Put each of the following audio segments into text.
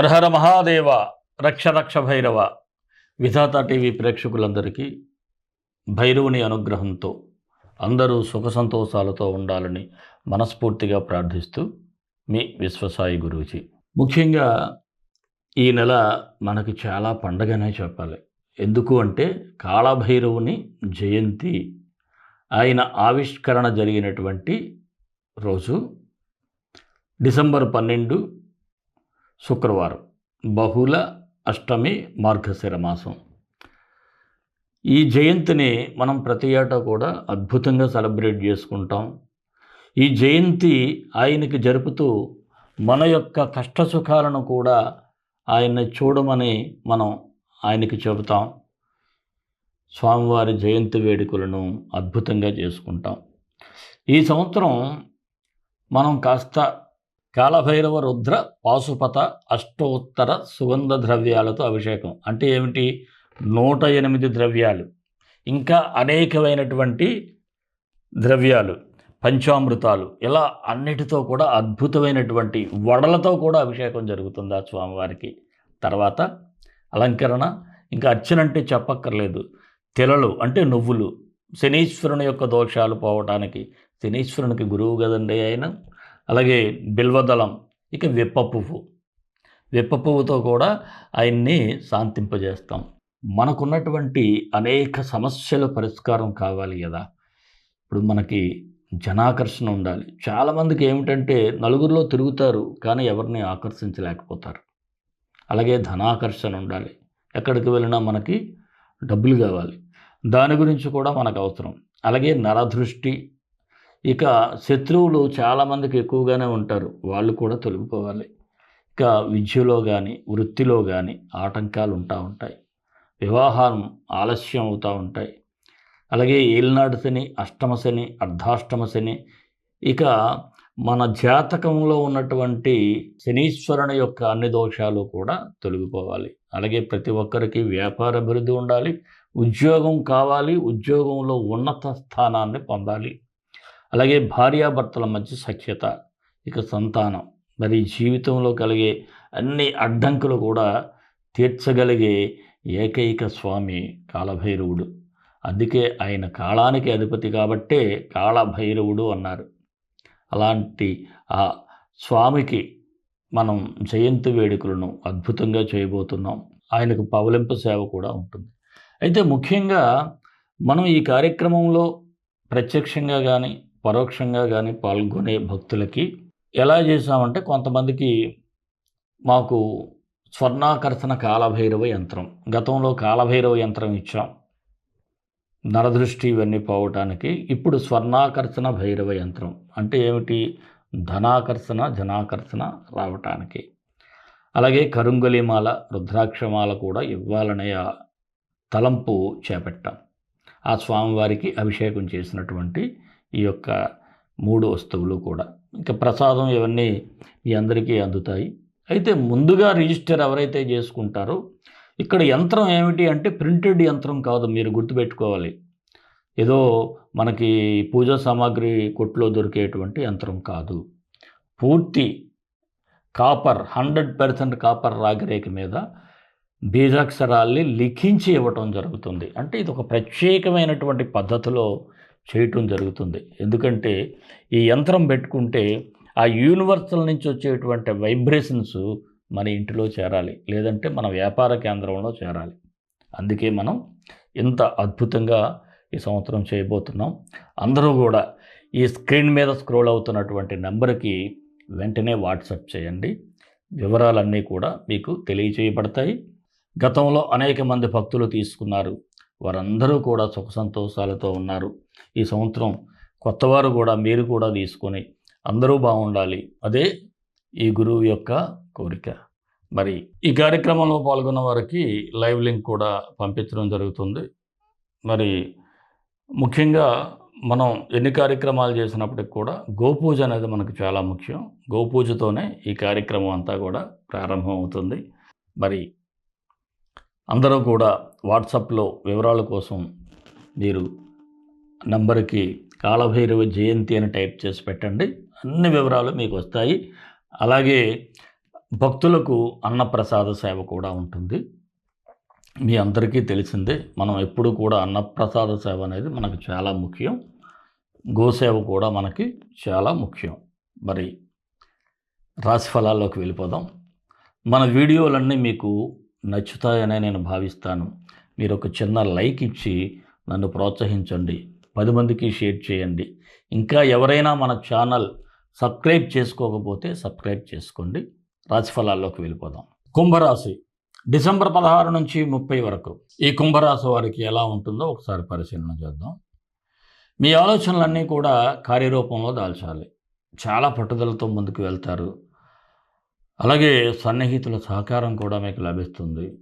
హరహర మహాదేవ రక్ష రక్ష భైరవ. విధాత టీవీ ప్రేక్షకులందరికీ భైరవుని అనుగ్రహంతో అందరూ సుఖ సంతోషాలతో ఉండాలని మనస్ఫూర్తిగా ప్రార్థిస్తూ మీ విశ్వసాయి గురూజీ. ముఖ్యంగా ఈ నెల మనకి చాలా పండగనే చెప్పాలి. ఎందుకు అంటే కాళభైరవుని జయంతి ఆయన ఆవిష్కరణ జరిగినటువంటి రోజు డిసెంబర్ పన్నెండు శుక్రవారం బహుళ అష్టమి మార్గశిర మాసం. ఈ జయంతిని మనం ప్రతి ఏటా కూడా అద్భుతంగా సెలబ్రేట్ చేసుకుంటాం. ఈ జయంతి ఆయనకి జరుపుతూ మన యొక్క కష్టసుఖాలను కూడా ఆయన్ని చూడమని మనం ఆయనకి చెబుతాం. స్వామివారి జయంతి వేడుకలను అద్భుతంగా చేసుకుంటాం. ఈ సంవత్సరం మనం కాస్త కాలభైరవ రుద్ర పాశుపత అష్టోత్తర సుగంధ ద్రవ్యాలతో అభిషేకం. అంటే ఏమిటి? నూట ఎనిమిది ద్రవ్యాలు. ఇంకా అనేకమైనటువంటి ద్రవ్యాలు పంచామృతాలు. ఇలా అన్నిటితో కూడా అద్భుతమైనటువంటి వడలతో కూడా అభిషేకం జరుగుతుంది ఆ స్వామివారికి? తర్వాత అలంకరణ. ఇంకా అర్చన అంటే చెప్పక్కర్లేదు. తెలలు అంటే నువ్వులు. శనీశ్వరుని యొక్క దోషాలు పోవటానికి. శనీశ్వరునికి గురువు కదండి ఆయన. అలాగే బిల్వదళం ఇక విప్ప పువ్వు. విప్ప పువ్వుతో కూడా ఆయన్ని శాంతింపజేస్తాం. మనకున్నటువంటి అనేక సమస్యల పరిష్కారం కావాలి కదా. ఇప్పుడు మనకి జనాకర్షణ ఉండాలి. చాలామందికి ఏమిటంటే నలుగురిలో తిరుగుతారు కానీ ఎవరిని ఆకర్షించలేకపోతారు. అలాగే ధనాకర్షణ ఉండాలి. ఎక్కడికి వెళ్ళినా మనకి డబ్బులు కావాలి. దాని గురించి కూడా మనకు అవసరం. అలాగే నరదృష్టి ఇక శత్రువులు చాలామందికి ఎక్కువగానే ఉంటారు. వాళ్ళు కూడా తొలగిపోవాలి. ఇక విద్యలో కానీ వృత్తిలో కానీ ఆటంకాలు ఉంటా ఉంటాయి. వివాహం ఆలస్యం అవుతూ ఉంటాయి. అలాగే ఏలినాడు శని అష్టమ శని అర్ధాష్టమ శని ఇక మన జాతకంలో ఉన్నటువంటి శనీశ్వరుని యొక్క అన్ని దోషాలు కూడా తొలగిపోవాలి. అలాగే ప్రతి ఒక్కరికి వ్యాపార అభివృద్ధి ఉండాలి. ఉద్యోగం కావాలి. ఉద్యోగంలో ఉన్నత స్థానాన్ని పొందాలి. అలాగే భార్యాభర్తల మధ్య సఖ్యత ఇక సంతానం. మరి జీవితంలో కలిగే అన్ని అడ్డంకులు కూడా తీర్చగలిగే ఏకైక స్వామి కాలభైరవుడు. అందుకే ఆయన కాలానికి అధిపతి కాబట్టే కాళభైరవుడు అన్నారు. అలాంటి ఆ స్వామికి మనం జయంతి వేడుకలను అద్భుతంగా చేయబోతున్నాం. ఆయనకు పవలింపు సేవ కూడా ఉంటుంది. అయితే ముఖ్యంగా మనం ఈ కార్యక్రమంలో ప్రత్యక్షంగా కానీ పరోక్షంగా కానీ పాల్గొనే భక్తులకి ఎలా చేసామంటే కొంతమందికి మాకు స్వర్ణాకర్షణ కాలభైరవ యంత్రం గతంలో కాలభైరవ యంత్రం ఇచ్చాం. నరదృష్టి ఇవన్నీ పోవటానికి ఇప్పుడు స్వర్ణాకర్షణ భైరవ యంత్రం అంటే ఏమిటి? ధనాకర్షణ జనాకర్షణ రావటానికి. అలాగే కరుంగలిమాల రుద్రాక్షమాల కూడా ఇవ్వాలనే ఆ తలంపు చేపట్టాం. ఆ స్వామివారికి అభిషేకం చేసినటువంటి ఈ యొక్క మూడు వస్తువులు కూడా. ఇంకా ప్రసాదం ఇవన్నీ మీ అందరికీ అందుతాయి. అయితే ముందుగా రిజిస్టర్ ఎవరైతే చేసుకుంటారో ఇక్కడ యంత్రం ఏమిటి అంటే ప్రింటెడ్ యంత్రం కాదు మీరు గుర్తుపెట్టుకోవాలి. ఏదో మనకి పూజా సామాగ్రి కొట్లో దొరికేటువంటి యంత్రం కాదు. పూర్తి కాపర్ హండ్రెడ్ పర్సెంట్ కాపర్ రాగిరేఖ మీద బీజాక్షరాల్ని లిఖించి ఇవ్వటం జరుగుతుంది. అంటే ఇది ఒక ప్రత్యేకమైనటువంటి పద్ధతిలో చేయటం జరుగుతుంది. ఎందుకంటే ఈ యంత్రం పెట్టుకుంటే ఆ యూనివర్సల్ నుంచి వచ్చేటువంటి వైబ్రేషన్స్ మన ఇంటిలో చేరాలి. లేదంటే మన వ్యాపార కేంద్రంలో చేరాలి. అందుకే మనం ఇంత అద్భుతంగా ఈ సంవత్సరం చేయబోతున్నాం. అందరూ కూడా ఈ స్క్రీన్ మీద స్క్రోల్ అవుతున్నటువంటి నెంబర్కి వెంటనే వాట్సాప్ చేయండి. వివరాలన్నీ కూడా మీకు తెలియచేయబడతాయి. గతంలో అనేక మంది భక్తులు తీసుకున్నారు వారందరూ కూడా సుఖ సంతోషాలతో ఉన్నారు. ఈ సంవత్సరం కొత్తవారు కూడా మీరు కూడా తీసుకొని అందరూ బాగుండాలి. అదే ఈ గురువు యొక్క కోరిక. మరి ఈ కార్యక్రమంలో పాల్గొన్న వారికి లైవ్ లింక్ కూడా పంపించడం జరుగుతుంది. మరి ముఖ్యంగా మనం ఎన్ని కార్యక్రమాలు చేసినప్పటికి కూడా గోపూజ అనేది మనకు చాలా ముఖ్యం. గోపూజతోనే ఈ కార్యక్రమం అంతా కూడా ప్రారంభం అవుతుంది మరి అందరూ కూడా వాట్సాప్లో వివరాల కోసం మీరు నంబర్కి కాళభైరవ జయంతి అని టైప్ చేసి పెట్టండి. అన్ని వివరాలు మీకు వస్తాయి. అలాగే భక్తులకు అన్నప్రసాద సేవ కూడా ఉంటుంది. మీ అందరికీ తెలిసిందే మనం ఎప్పుడు కూడా అన్నప్రసాద సేవ అనేది మనకు చాలా ముఖ్యం. గోసేవ కూడా మనకి చాలా ముఖ్యం. మరి రాశి ఫలాల్లోకి వెళ్ళిపోదాం. మన వీడియోలన్నీ మీకు నచ్చుతాయనే నేను భావిస్తాను. మీరు ఒక చిన్న లైక్ ఇచ్చి నన్ను ప్రోత్సహించండి. పది మందికి షేర్ చేయండి. ఇంకా ఎవరైనా మన ఛానల్ సబ్స్క్రైబ్ చేసుకోకపోతే సబ్స్క్రైబ్ చేసుకోండి. రాశిఫలాల్లోకి వెళ్ళిపోదాం. కుంభరాశి. డిసెంబర్ పదహారు నుంచి ముప్పై వరకు. ఈ కుంభరాశి వారికి ఎలా ఉంటుందో ఒకసారి పరిశీలన చేద్దాం. మీ ఆలోచనలన్నీ కూడా కార్యరూపంలో దాల్చాలి. చాలా పట్టుదలతో ముందుకు వెళ్తారు. అలాగే సన్నిహితుల సహకారం కూడా మీకు లభిస్తుంది.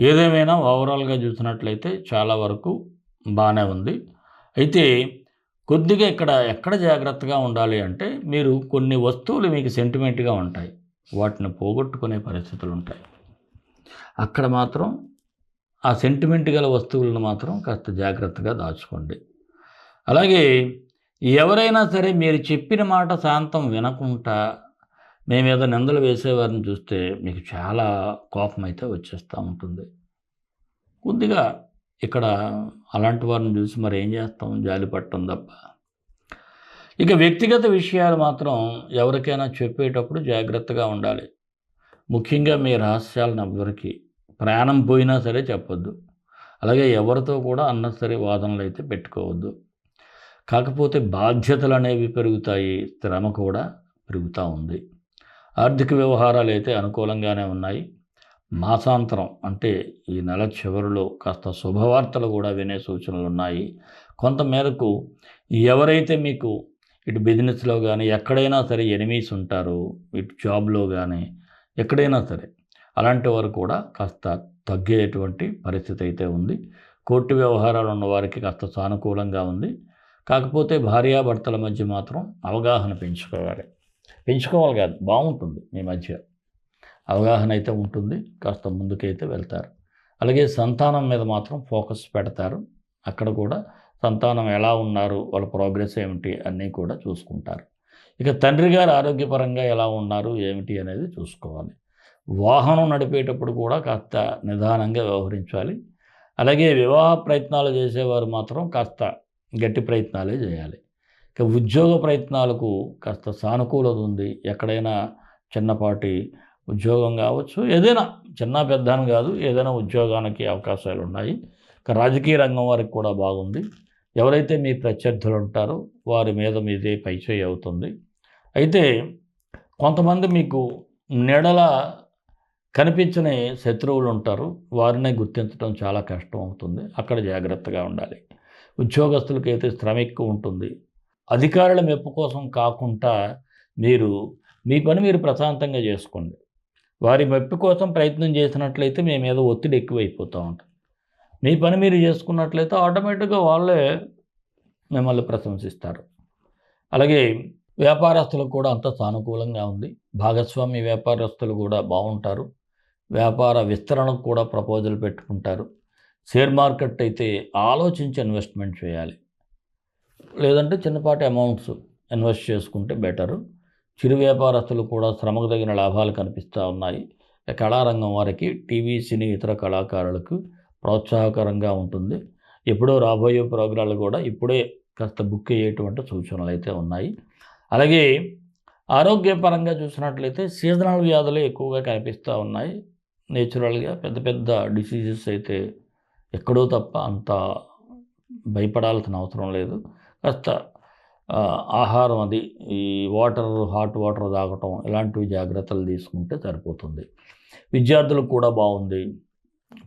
ఏదేమైనా ఓవరాల్గా చూసినట్లయితే చాలా వరకు బాగానే ఉంది. అయితే కొద్దిగా ఇక్కడ ఎక్కడ జాగ్రత్తగా ఉండాలి అంటే మీరు కొన్ని వస్తువులు మీకు సెంటిమెంట్గా ఉంటాయి. వాటిని పోగొట్టుకునే పరిస్థితులు ఉంటాయి. అక్కడ మాత్రం ఆ సెంటిమెంట్ గల వస్తువులను మాత్రం కాస్త జాగ్రత్తగా దాచుకోండి. అలాగే ఎవరైనా సరే మీరు చెప్పిన మాట శాంతం వినకుండా మీ మీద నిందలు వేసేవారిని చూస్తే మీకు చాలా కోపం అయితే వచ్చేస్తూ ఉంటుంది. కొద్దిగా ఇక్కడ అలాంటి వారిని చూసి మరి ఏం చేస్తాం? జాలి పట్టడం తప్ప. ఇక వ్యక్తిగత విషయాలు మాత్రం ఎవరికైనా చెప్పేటప్పుడు జాగ్రత్తగా ఉండాలి. ముఖ్యంగా మీ రహస్యాలను ఎవ్వరికి ప్రాణం పోయినా సరే చెప్పొద్దు. అలాగే ఎవరితో కూడా అన్నసరి వాదనలు అయితే పెట్టుకోవద్దు. కాకపోతే బాధ్యతలు అనేవి పెరుగుతాయి శ్రమ కూడా పెరుగుతూ ఉంది. ఆర్థిక వ్యవహారాలు అయితే అనుకూలంగానే ఉన్నాయి. మాసాంతరం అంటే ఈ నెల చివరిలో కాస్త శుభవార్తలు కూడా వినే సూచనలు ఉన్నాయి. కొంతమేరకు ఎవరైతే మీకు ఇటు బిజినెస్లో కానీ ఎక్కడైనా సరే ఎనిమీస్ ఉంటారు ఇటు జాబ్లో కానీ ఎక్కడైనా సరే అలాంటి వారు కూడా కాస్త తగ్గేటువంటి పరిస్థితి అయితే ఉంది. కోర్టు వ్యవహారాలు ఉన్న వారికి కాస్త సానుకూలంగా ఉంది. కాకపోతే భార్యాభర్తల మధ్య మాత్రం అవగాహన పెంచుకోవాలి. పెంచుకోవాలి కాదు బాగుంటుంది మీ మధ్య. అవగాహన అయితే ఉంటుంది కాస్త ముందుకైతే వెళ్తారు. అలాగే సంతానం మీద మాత్రం ఫోకస్ పెడతారు. అక్కడ కూడా సంతానం ఎలా ఉన్నారు వాళ్ళ ప్రోగ్రెస్ ఏమిటి అన్నీ కూడా చూసుకుంటారు. ఇక తండ్రి గారు ఆరోగ్యపరంగా ఎలా ఉన్నారు ఏమిటి అనేది చూసుకోవాలి. వాహనం నడిపేటప్పుడు కూడా కాస్త నిదానంగా వ్యవహరించాలి. అలాగే వివాహ ప్రయత్నాలు చేసేవారు మాత్రం కాస్త గట్టి ప్రయత్నాలే చేయాలి. ఇక ఉద్యోగ ప్రయత్నాలకు కాస్త సానుకూలత ఉంది. ఎక్కడైనా చిన్నపాటి ఉద్యోగం కావచ్చు ఏదైనా చిన్న పెద్ద అని కాదు ఏదైనా ఉద్యోగానికి అవకాశాలు ఉన్నాయి. ఇక రాజకీయ రంగం వారికి కూడా బాగుంది. ఎవరైతే మీ ప్రత్యర్థులు ఉంటారో వారి మీద మీదే పైచేయి అవుతుంది. అయితే కొంతమంది మీకు నీడల కనిపించని శత్రువులు ఉంటారు. వారినే గుర్తించడం చాలా కష్టం అవుతుంది. అక్కడ జాగ్రత్తగా ఉండాలి. ఉద్యోగస్తులకి అయితే శ్రమ ఎక్కువ ఉంటుంది. అధికారుల మెప్పు కోసం కాకుండా మీరు మీ పని మీరు ప్రశాంతంగా చేసుకోండి. వారి మెప్పు కోసం ప్రయత్నం చేసినట్లయితే మీ మీద ఒత్తిడి ఎక్కువైపోతూ ఉంటుంది. మీ పని మీరు చేసుకున్నట్లయితే ఆటోమేటిక్గా వాళ్ళే మిమ్మల్ని ప్రశంసిస్తారు. అలాగే వ్యాపారస్తులకు కూడా అంత సానుకూలంగా ఉంది. భాగస్వామి వ్యాపారస్తులు కూడా బాగుంటారు. వ్యాపార విస్తరణకు కూడా ప్రపోజల్ పెట్టుకుంటారు. షేర్ మార్కెట్ అయితే ఆలోచించి ఇన్వెస్ట్మెంట్ చేయాలి. లేదంటే చిన్నపాటి అమౌంట్స్ ఇన్వెస్ట్ చేసుకుంటే బెటరు. చిరు వ్యాపారస్తులు కూడా శ్రమకు తగిన లాభాలు కనిపిస్తూ ఉన్నాయి. కళారంగం వారికి టీవీ సినీ ఇతర కళాకారులకు ప్రోత్సాహకరంగా ఉంటుంది. ఎప్పుడో రాబోయే ప్రోగ్రాంలు కూడా ఇప్పుడే కాస్త బుక్ అయ్యేటువంటి సూచనలు అయితే ఉన్నాయి. అలాగే ఆరోగ్యపరంగా చూసినట్లయితే సీజనల్ వ్యాధులు ఎక్కువగా కనిపిస్తూ ఉన్నాయి. నేచురల్గా పెద్ద పెద్ద డిసీజెస్ అయితే ఎక్కడో తప్ప అంత భయపడాల్సిన అవసరం లేదు. కాస్త ఆహారం అది ఈ వాటర్ హాట్ వాటర్ తాగటం ఇలాంటివి జాగ్రత్తలు తీసుకుంటే సరిపోతుంది. విద్యార్థులకు కూడా బాగుంది.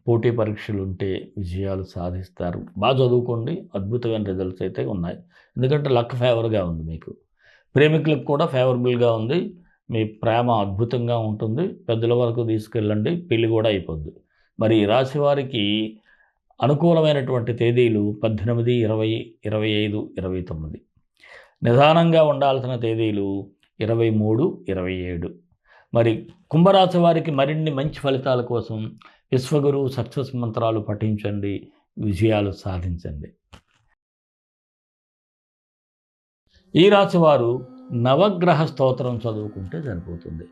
పోటీ పరీక్షలు ఉంటే విజయాలు సాధిస్తారు. బాగా చదువుకోండి. అద్భుతమైన రిజల్ట్స్ అయితే ఉన్నాయి. ఎందుకంటే లక్ ఫేవర్గా ఉంది మీకు. ప్రేమికులకు కూడా ఫేవరబుల్గా ఉంది. మీ ప్రేమ అద్భుతంగా ఉంటుంది. పెద్దల వరకు తీసుకెళ్ళండి. పెళ్ళి కూడా అయిపోద్ది. మరి ఈ రాశి వారికి అనుకూలమైనటువంటి తేదీలు పద్దెనిమిది ఇరవై ఇరవై ఐదు ఇరవై తొమ్మిది. నిదానంగా ఉండాల్సిన తేదీలు ఇరవై మూడు ఇరవై ఏడు. మరి కుంభరాశి వారికి మరిన్ని మంచి ఫలితాల కోసం విశ్వగురు సక్సెస్ మంత్రాలు పఠించండి విజయాలు సాధించండి. ఈ రాశివారు నవగ్రహ స్తోత్రం చదువుకుంటే సరిపోతుంది.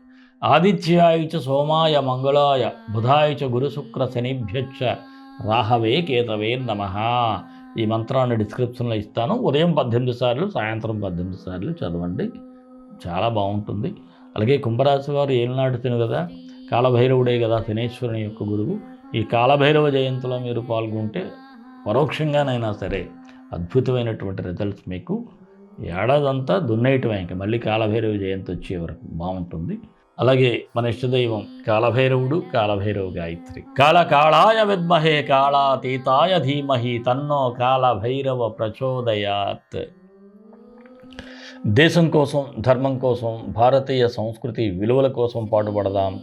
ఆదిత్యాయుచ సోమాయ మంగళాయ బుధాయుచ గురుశుక్ర శనిభ్యచ్చ రాహవే కేతవే నమ. ఈ మంత్రాన్ని డిస్క్రిప్షన్లో ఇస్తాను. ఉదయం పద్దెనిమిది సార్లు సాయంత్రం పద్దెనిమిది సార్లు చదవండి. చాలా బాగుంటుంది. అలాగే కుంభరాశి వారు ఏలినాడు తిను కదా కాలభైరవుడే కదా శనేశ్వరుని యొక్క గురువు. ఈ కాలభైరవ జయంతిలో మీరు పాల్గొంటే పరోక్షంగానైనా సరే అద్భుతమైనటువంటి రిజల్ట్స్ మీకు. ఏడాదంతా దున్నేయటమే ఇంకా. మళ్ళీ కాలభైరవ జయంతి వచ్చే వరకు బాగుంటుంది. అలాగే మన ఇష్టదైవం కాలభైరవుడు కాలభైరవ గాయత్రి. కాల కాళాయ విద్మహే కాళాతీతాయ ధీమహి తన్నో కాలభైరవ ప్రచోదయాత్. దేశం కోసం ధర్మం కోసం భారతీయ సంస్కృతి విలువల కోసం పాటుపడదాం.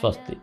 స్వస్తి.